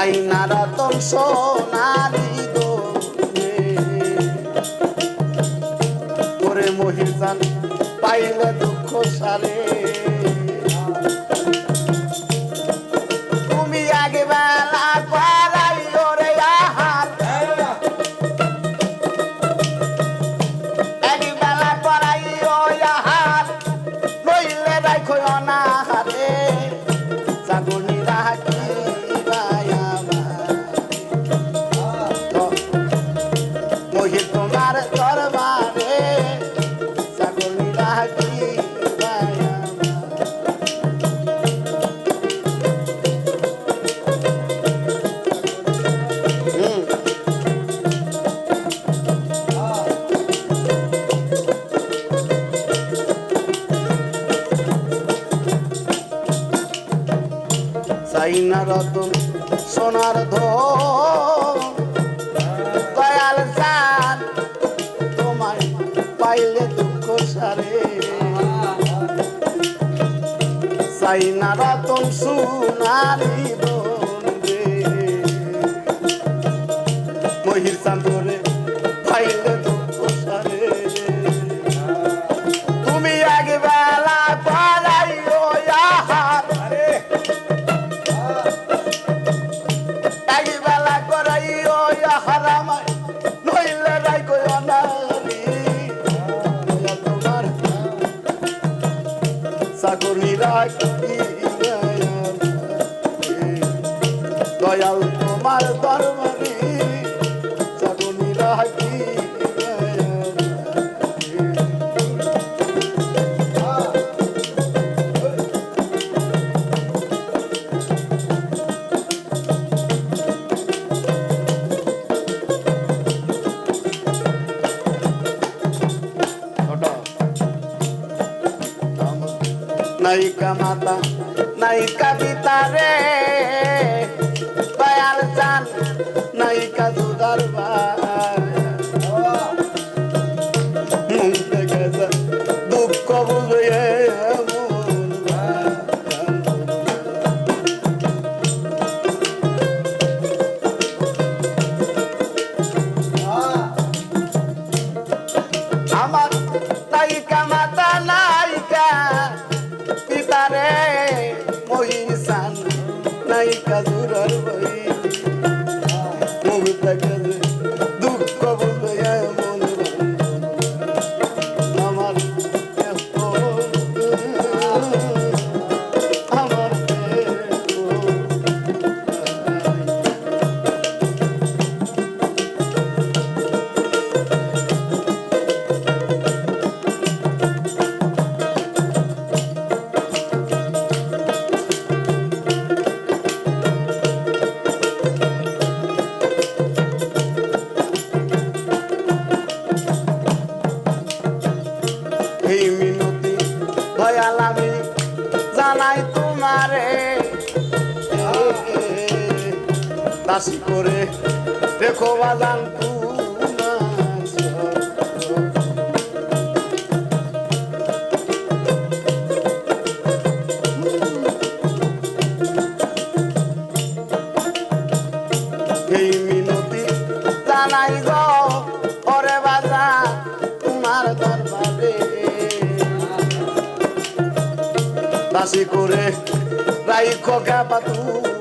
নাই নারা তন সোনারি ওরে মহিজান পাইলে দুঃখ সারে। কন্যা রতন সোনার দয়াল সার তোমায় পাইলে দুঃখ সারে। চাই না রতন সোনারি দো চাকরি রাখি দয়াল তোমার দরবারি চাকরি রাখি নায়িকা মাতা নায়িকা পিতা রে। দয়াল আমি জানাই তোমারে। দাসি করে দেখো বাজান বাসি করে রাইখ কাপা তুই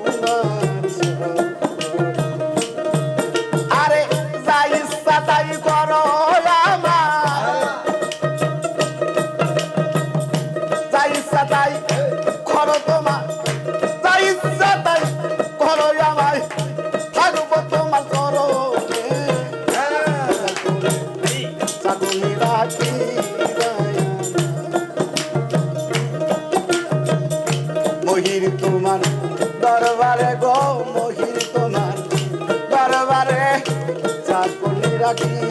yeah.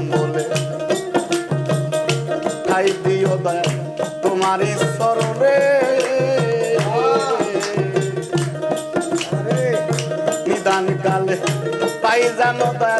মঙ্গলে ঠাই দিও দয়া তোমার ঈশ্বরে নিদান কালে পাই জানো দয়া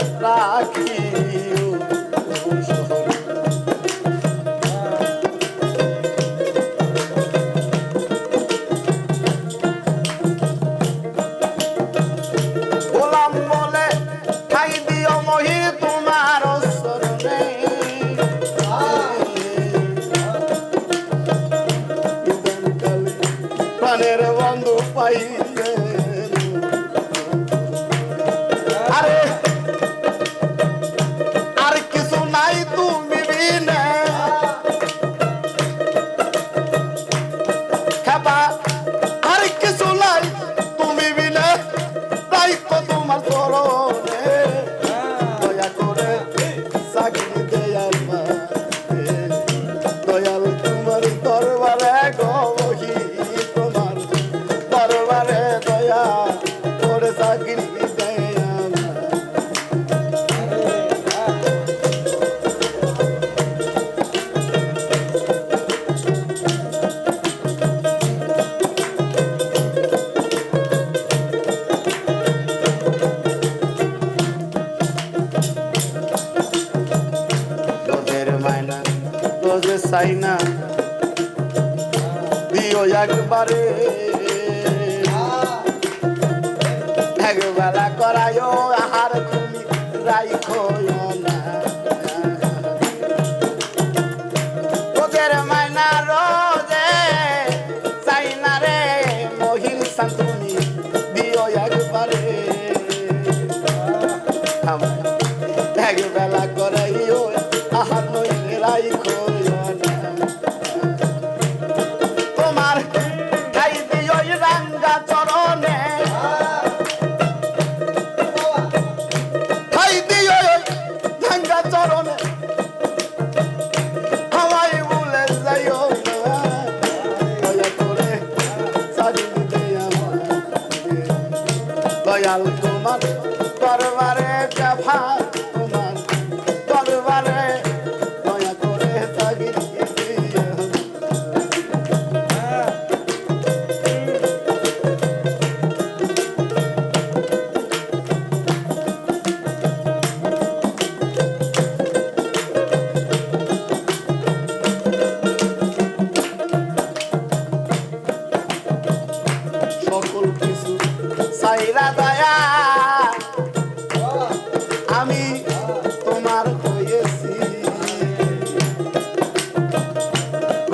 parede